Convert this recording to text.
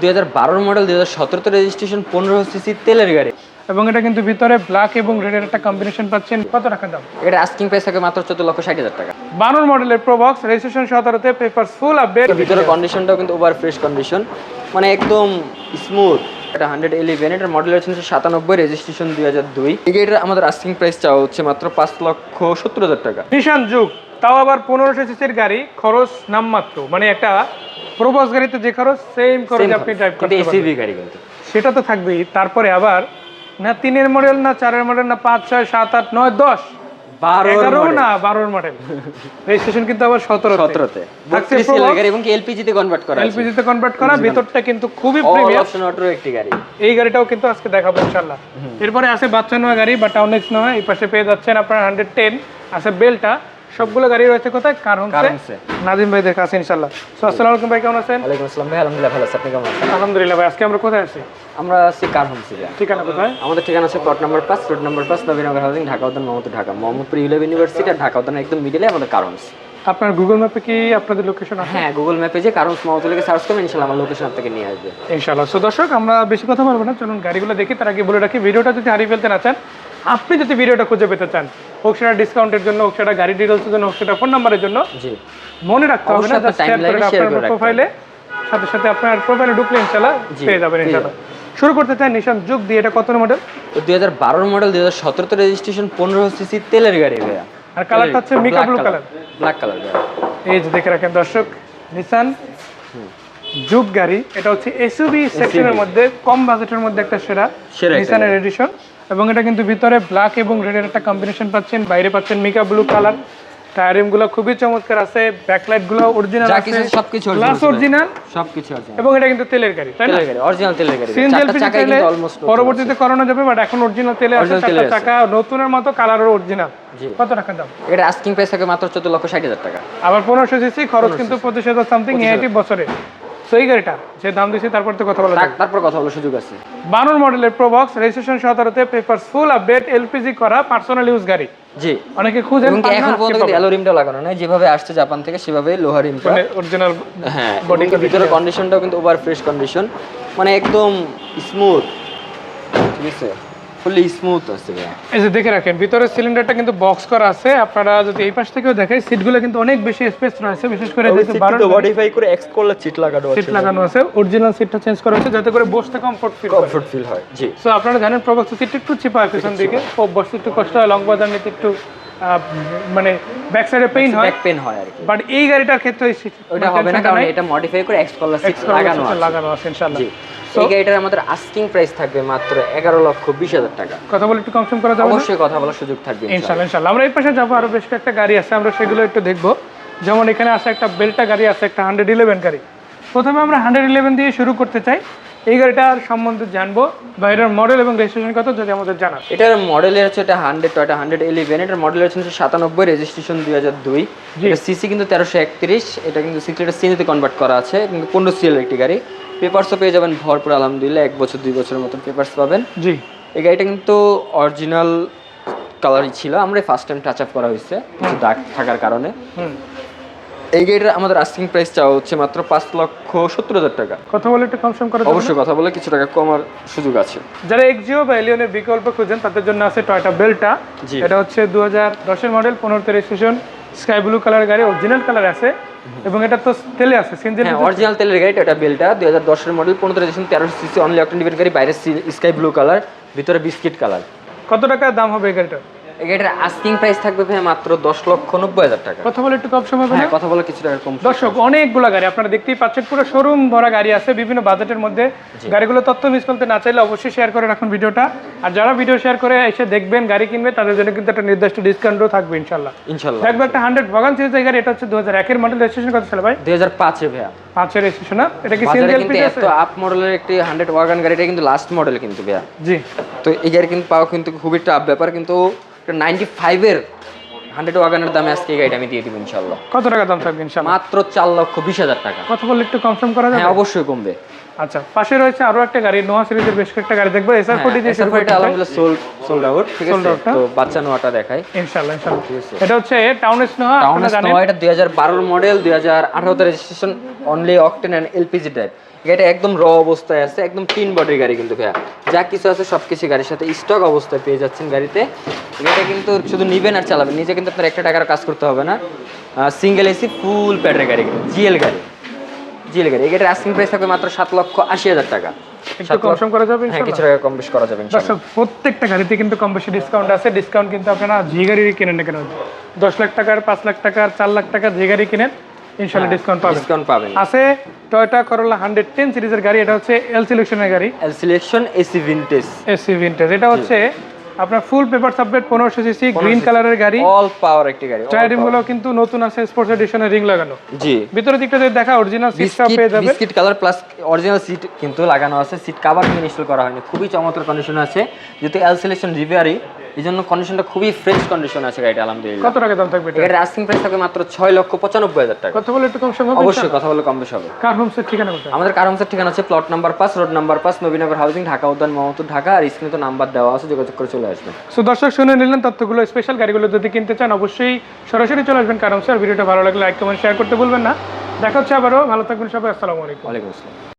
দুই হাজার বারোর মডেল দুই হাজার সতেরোতে রেজিস্ট্রেশন পনেরো সিসি তেলের গাড়ি। এবং এটা কিন্তু ভিতরে ব্ল্যাক এবং রেডের একটা কম্বিনেশন পাচ্ছেন। কত টাকা দাম? এটা আস্কিং প্রাইস থাকে মাত্র চোদ্দ লক্ষ ষাট হাজার টাকা। বানর মডেলের প্রোবক্স রেজিস্ট্রেশন সতেরোতে পেপার ফুল আপডেট ভিতরে কন্ডিশনটাও কিন্তু ওভার ফ্রেশ কন্ডিশন মানে একদম স্মুথ এটা হান্ড্রেড ইলেভেন এটার মডেল হচ্ছে সাতানব্বই রেজিস্ট্রেশন দুই হাজার দুই। এটার আমাদের আস্কিং প্রাইস চাওয়া হচ্ছে মাত্র পাঁচ লক্ষ সত্তর হাজার টাকা। নিশান যুগ তাও আবার পনেরোশো সিসির গাড়ি খরচ নামমাত্র। মানে একটা প্রোবক্স গাড়িতে যে খরচ সেম খরচ আপনি ড্রাইভ করতে এসিভি গাড়ি কিন্তু। সেটা তো থাকবেই। তারপরে আবার না তিনের মডেল না চারের মডেল না পাঁচ ছয় সাত আট নয় দশ। এগারো না বারোর মডেল রেজিস্ট্রেশন কিন্তু আবার সতেরো সতেরোতে। থাকছে বত্রিশ Probox। গাড়ি এবং এলপিজিতে কনভার্ট করা কনভার্ট করা ভিতরটা কিন্তু খুবই অল প্রিমিয়াম অটো একটি গাড়ি। এই গাড়িটাও কিন্তু আজকে দেখাবো ইনশাল্লাহ এরপরে আছে বাচ্চা নেওয়া গাড়ি বা নেওয়া এই পাশে পেয়ে যাচ্ছেন আপনার হান্ড্রেড টেন আছে বেলটা সবগুলো গাড়ি রয়েছে কোথায়? কারণ। নাজিম ভাইদের কাছে ইনশাল্লাহ সো আসসালামু আলাইকুম ভাই কেমন আছেন? ওয়ালাইকুম আসসালাম ভাই আলহামদুলিল্লাহ ভালো আছি আপনি কেমন আছেন? আলহামদুলিল্লাহ ভাই আজকে আমরা কোথায় আছি? আমরা আছি কার হোম সিরিয়া ঠিকানা কোথায়? আমাদের ঠিকানা আছে প্লট নাম্বার পাঁচ রোড নাম্বার পাঁচ নবীনগর হাউজিং ঢাকা উদ্যান মোহাম্মদপুর ঢাকা। মোহাম্মদপুর ইউলেভ ইউনিভার্সিটি আর ঢাকা উদ্যান একদম মিডিলে আমাদের কারণস আপনার গুগল ম্যাপে কি আপনাদের লোকেশন আছে? হ্যাঁ গুগল ম্যাপে যে মোহাম্মদপুর লিখে সার্চ করবেন ইনশাল্লাহ আমার লোকেশন থেকে নিয়ে আসবে। ইনশাআল্লাহ। সো দর্শক আমরা বেশি কথা বলব না চলুন গাড়িগুলো দেখি তার আগে বলে রাখি ভিডিওটা যদি হারিয়ে ফেলতে না চান আপনি যদি ভিডিওটা খুঁজে পেতে চান হোক সেটা ডিসকাউন্টের জন্য হোক সেটা গাড়ি ডিটেলসের জন্য হোক সেটা ফোন নাম্বারের জন্য। জি। মনে রাখতে হবে না আপনার প্রোফাইলে সাথে সাথে আপনার প্রোফাইলে ঢুকলে ইনশাআল্লাহ জি, পেয়ে যাবেন পেয়ে ইনশাআল্লাহ। শুরু করতে চাই নিশান যুগ দিয়ে এটা কত মডেল দুই হাজার বারোর মডেল দুই হাজার সতেরোতে রেজিস্ট্রেশন পনেরো সিসি তেলের গাড়ি ভাইয়া। আর কালারটা হচ্ছে mica blue colour black colour এই যে দেখে রাখেন দর্শক নিসান যুগ গাড়ি এটা হচ্ছে এসইউভি সেকশনের মধ্যে কম বাজেটের মধ্যে একটা সেরা নিসানের এডিশন এবং এটা কিন্তু ভিতরে ব্ল্যাক এবং রেডের একটা কম্বিনেশন পাচ্ছেন বাইরে পাচ্ছেন মিকা ব্লু কালার টায়ারিংগুলো খুবই চমৎকার আছে ব্যাকলাইটগুলো অরিজিনাল আছে সবকিছু গ্লাস অরিজিনাল সবকিছু আছে এবং এটা কিন্তু তেলের গাড়ি তাই না? অরিজিনাল তেলের গাড়ি। কিন্তু অলমোস্ট পরবর্তীতে করানো যাবে বাট এখন অরিজিনাল তেলে আছে। চাকা নতুনের মতো কালারও অরিজিনাল কত টাকা দাম? এটা আস্কিং প্রাইস থাকে মাত্র চোদ্দ লক্ষ ষাট হাজার টাকা। আবার পনেরোশো সিসি খরচ কিন্তু পঁচিশ হাজার সামথিং এআইটি বছরে। এই গাড়িটা যে দাম দিয়েছি তারপর তো কথা বলা তারপর কথা বলার সুযোগ আছে। বানর মডেলের প্রোবক্স রেজিস্ট্রেশন সতেরোতে পেপার ফুল আপডেট এলপিজি করা পার্সোনাল ইউজ গাড়ি। জি। অনেকে এবং এখন পর্যন্ত অ্যালো রিমটা লাগানো নাই? যেভাবে আসছে জাপান থেকে সেভাবে লোহার রিমটা অরিজিনাল হ্যাঁ body বডি ভিতরে কন্ডিশনটাও কিন্তু ওভার ফ্রেশ কন্ডিশন মানে একদম স্মুথ ঠিক আছে? ফুলি স্মুথ আছে এই যে দেখে রাখেন ভিতরে সিলিন্ডারটা কিন্তু বক্স করা আছে। আপনারা যদি এই পাশ থেকেও দেখেন সিটগুলো কিন্তু অনেক বেশি স্পেস রয়েছে বিশেষ করে যেহেতু বারো মডিফাই করে এক্স করলে সিট লাগানো আছে। সিট লাগানো আছে অরিজিনাল সিটটা চেঞ্জ করা হয়েছে যাতে করে বসতে কমফোর্ট ফিল কমফোর্ট ফিল হয় জি। সো আপনারা জানেন প্রবক্স সিট একটু চিপা আছে পিছন দিকে ও বসতে একটু কষ্ট হয় লং বাজার নিতে একটু মানে ব্যাক সাইডে পেইন হয় ব্যাক পেন হয় আর কি। বাট এই গাড়িটার ক্ষেত্রে ওটা হবে না কারণ এটা মডিফাই করে এক্স করলে সিট লাগানো আছে। লাগানো আছে ইনশাআল্লাহ। এই গাড়িটার আমাদের আস্কিং প্রাইস থাকবে মাত্র এগারো লক্ষ বিশ হাজার টাকা। কথা বলে একটু কনফার্ম করা যাবে অবশ্যই কথা বলার সুযোগ থাকবে ইনশাআল্লাহ। ইনশাআল্লাহ ইনশাআল্লাহ। আমরা এই পাশে যাব আরও বেশ কয়েকটা গাড়ি আছে আমরা সেগুলো একটু দেখব। যেমন এখানে আছে একটা বেল্টা গাড়ি আছে একটা হান্ড্রেড ইলেভেন গাড়ি। প্রথমে আমরা হান্ড্রেড ইলেভেন দিয়ে শুরু করতে চাই। এই গাড়িটার সম্বন্ধে জানব বা এটার মডেল এবং রেজিস্ট্রেশন কত যদি আমাদের জানা এটার মডেলের হচ্ছে এটা হান্ড্রেড টয়টা হান্ড্রেড ইলেভেন এটার মডেল হচ্ছে সাতানব্বই রেজিস্ট্রেশন দুই হাজার দুই। সিসি কিন্তু তেরোশো একত্রিশ এটা কিন্তু সিক্স লিটার সিনিতে কনভার্ট করা আছে কিন্তু পনেরো সিএল একটি গাড়ি। পেপারসও পেয়ে যাবেন ভরপুর আলহামদুলিল্লাহ এক বছর দুই বছরের মতন পেপারস পাবেন। জি। এই গাড়িটা কিন্তু অরিজিনাল কালারই ছিল আমরা ফার্স্ট টাইম টাচ আপ করা হয়েছে কিছু দাগ থাকার কারণে। হুম। এই গাড়িটার আমাদের আস্কিং প্রাইস চাওয়া হচ্ছে মাত্র পাঁচ লক্ষ সত্তর হাজার টাকা। কথা বলে একটু কনফার্ম করা অবশ্যই কথা বলে কিছু টাকা কমার সুযোগ আছে। যারা এক্সিও বা এলিয়নের বিকল্প খুঁজেন তাদের জন্য আছে টয়টা বেল্টা। এটা হচ্ছে দু হাজার দশের মডেল পনেরোতে রেজিস্ট্রেশন স্কাই ব্লু কালার গাড়ি অরিজিনাল কালার আছে। এবং এটা তো তেলে আছে সিনজেল হ্যাঁ অরিজিনাল তেলের গাড়ি এটা বেলটা দুই হাজার দশের মডেল পনেরো রেজিস্ট্রেশন তেরোশো সিসি অনলি অক্টেন গাড়ি বাইরে স্কাই ব্লু কালার ভিতরে বিস্কিট কালার কত টাকা দাম হবে এই গাড়িটার? এই গাড়িটার আস্কিং প্রাইস থাকবে ভাই মাত্র দশ লক্ষ নব্বই হাজার টাকা। কথা বলে একটু কম সময় হ্যাঁ কথা বলে কিছু টাকা কম দর্শক অনেকগুলো গাড়ি আপনারা দেখতেই পাচ্ছেন পুরো শোরুম ভরা গাড়ি আছে বিভিন্ন বাজেটের মধ্যে। গাড়িগুলো তথ্য মিস করতে না চাইলে অবশ্যই শেয়ার করে রাখুন ভিডিওটা। আর যারা ভিডিও শেয়ার করে এসে দেখবেন গাড়ি কিনবে তাদের জন্য কিন্তু একটা নির্দিষ্ট ডিসকাউন্টও থাকবে ইনশাল্লাহ ইনশাল্লাহ দেখবে একটা হান্ড্রেড সিরিজের গাড়ি এটা হচ্ছে দু হাজার একের মডেল রেজিস্ট্রেশন কত ছিল ভাই? দুই হাজার পাঁচে ভাইয়া। পাঁচের রেজিস্ট্রেশন না? এটা কি এলপিজি এত আছে? আপ মডেলের একটি হান্ড্রেড ওয়াগান গাড়িটা কিন্তু লাস্ট মডেল কিন্তু ভাইয়া। জি। তো এই গাড়ি কিন্তু পাওয়া কিন্তু খুবই টাফ ব্যাপার কিন্তু নাইনটি ফাইভের হান্ড্রেড ওয়াগানের দামে আজকে এই গাড়িটা আমি দিয়ে দিব ইনশাল্লাহ কত টাকা দাম থাকবে ইনশাল্লাহ মাত্র চার লক্ষ বিশ হাজার টাকা। কথা বললে একটু কনফার্ম করা যাবে? হ্যাঁ অবশ্যই কমবে। আচ্ছা পাশে রয়েছে আরও একটা গাড়ি নোয়া সিরিজের বেশ কয়েকটা গাড়ি দেখব এসআর ফোর্টি দিয়ে এসআর। আলহামদুলিল্লাহ সোল্ড সোল্ড আউট ঠিক আছে? হ্যাঁ? তো বাচ্চা নোয়াটা দেখাই। ঠিক আছে। এটা হচ্ছে টাউন স্নোহা টাউন নোয়া এটা model registration only octane and LPG type এটা একদম র অবস্থায় আছে একদম তিন বডির গাড়ি কিন্তু ভাইয়া। যা কিছু আছে সব কিছু গাড়ির সাথে স্টক অবস্থায় পেয়ে যাচ্ছেন গাড়িতে। এটা কিন্তু শুধু নিবেন আর চালাবেন নিজে কিন্তু আপনার একটা টাকার কাজ করতে হবে না। সিঙ্গেল এসি ফুল প্যাডের গাড়ি জিএল গাড়ি। জিএল গাড়ি এই আস্কিং প্রাইস থাকবে মাত্র সাত লক্ষ আশি হাজার টাকা। একটু কম করা যাবে হ্যাঁ কিছু টাকা কম বেশ করা যাবে দর্শক প্রত্যেকটা গাড়িতে কিন্তু কম বেশি ডিসকাউন্ট আছে। ডিসকাউন্ট কিন্তু আপনারা যে গাড়ি কিনেন না কেন দশ লাখ টাকার পাঁচ লাখ টাকার চার লাখ টাকার যে গাড়ি কিনেন ইনশাল্লাহ ডিসকাউন্ট পাবেন। ডিসকাউন্ট পাবেন। আছে টয়োটা করোলা হান্ড্রেড টেন সিরিজের গাড়ি এটা হচ্ছে এল সিলেকশনের গাড়ি। L selection AC vintage AC vintage এটা হচ্ছে আপনার ফুল পেপার সাবমিট পনেরোশো সিসি গ্রিন কালারের গাড়ি। অল পাওয়ার একটি গাড়ি টায়ারিং power। গুলো কিন্তু নতুন আছে স্পোর্টস এডিশনের রিং লাগানো। জি। ভিতরের দিকটা যদি দেখা অরিজিনাল সিটটা পেয়ে যাবে। Biscuit colour plus original seat কিন্তু লাগানো আছে। সিট কভার কিন্তু ইনস্টল করা হয়নি। খুবই চমৎকার কন্ডিশন আছে। যেহেতু এল সিলেকশন রিভিয়ারি এই জন্য কন্ডিশনটা খুবই ফ্রেশ কন্ডিশন আছে গাড়িটা আলহামদুলিল্লাহ। কত টাকা দাম থাকবে এটা? আস্কিং প্রাইস থাকবে মাত্র ছয় লক্ষ পঁচানব্বই হাজার টাকা। কত বলে একটু কম সম্ভব অবশ্যই কথা বলে কম বেশি হবে। কার হোমসের ঠিকানা কোথায়? আমাদের কারমসের ঠিকানা আছে প্লট নাম্বার পাঁচ রোড নাম্বার পাঁচ নবীনগর হাউজিং ঢাকা উদ্যান মোহাম্মদপুর ঢাকা। আর স্ক্রিনে তো নাম্বার দেওয়া আছে যোগাযোগ করে চলে আসবেন। সো দর্শক শুনে নিলেন তথ্যগুলো স্পেশাল গাড়িগুলো যদি কিনতে চান অবশ্যই সরাসরি চলে আসবেন কারণ স্যার ভিডিওটা ভালো লাগলে লাইক কমেন্ট শেয়ার করতে ভুলবেন না। দেখা হচ্ছে আবারও। ভালো থাকবেন সবাই। আসসালামু আলাইকুম। ওয়ালাইকুম আসসালাম।